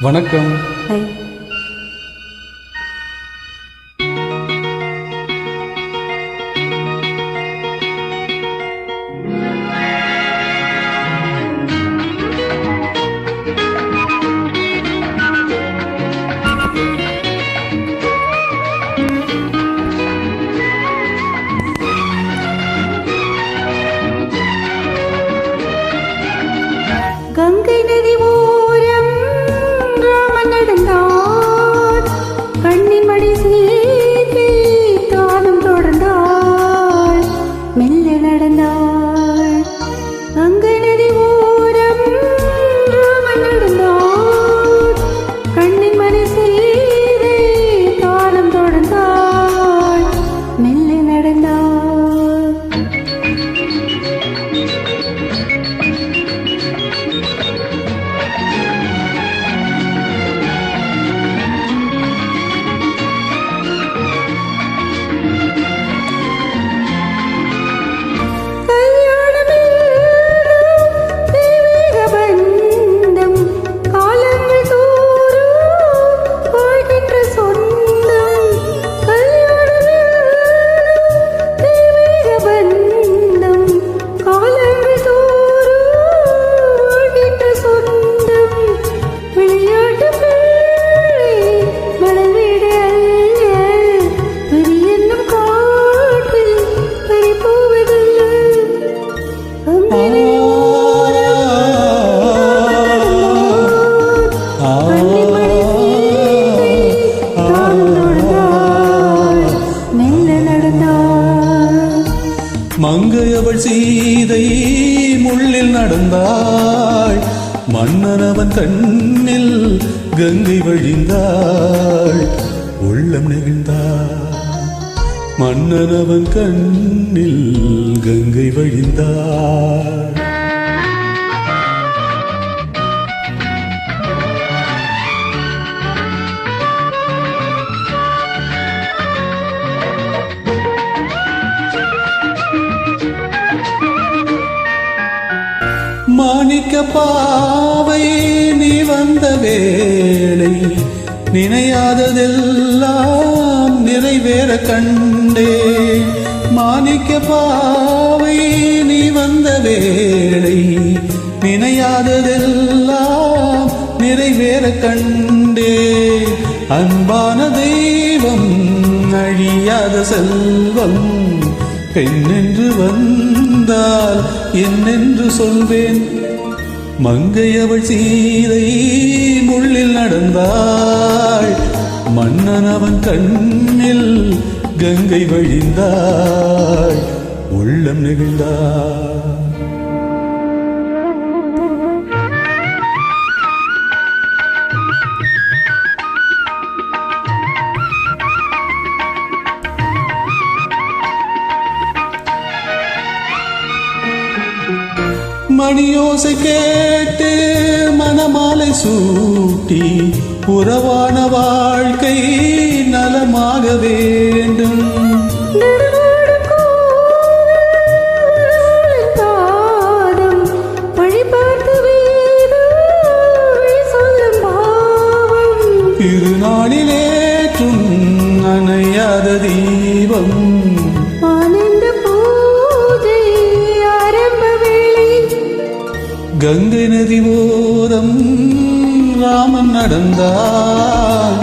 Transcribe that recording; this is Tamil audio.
வணக்கம். மங்கையவள் சீதை முள்ளில் நடந்தாள். மன்னனவன் கண்ணில் கங்கை வழிந்தாள். உள்ளம் நெகிழ்ந்தாள். மன்னனவன் கண்ணில் கங்கை வழிந்தாள். மாணிக்க பாவை நீ வந்த வேளை நினையாததெல்லாம் நிறைவேற கண்டே. மாணிக்க பாவை நீ வந்த வேளை நினையாததெல்லாம் நிறைவேற கண்டே. அன்பான தெய்வம் அழியாத செல்வம் பெண்ணென்று வந்த வந்தால் என்னென்று சொல்வேன்? மங்கை அவள் சீதை முள்ளில் நடந்தாள். மன்னன் அவன் கண்ணில் கங்கை வழிந்தாள். உள்ளம் நெகிழ்ந்தாள். மணியோசை கேட்டு மணமாலை சூட்டி உறவான வாழ்க்கை நலமாக வேண்டும். திருநாளிலேற்றும் அணையாத தீபம் கங்கை நதி ஓரம் ராமன் நடந்தார்.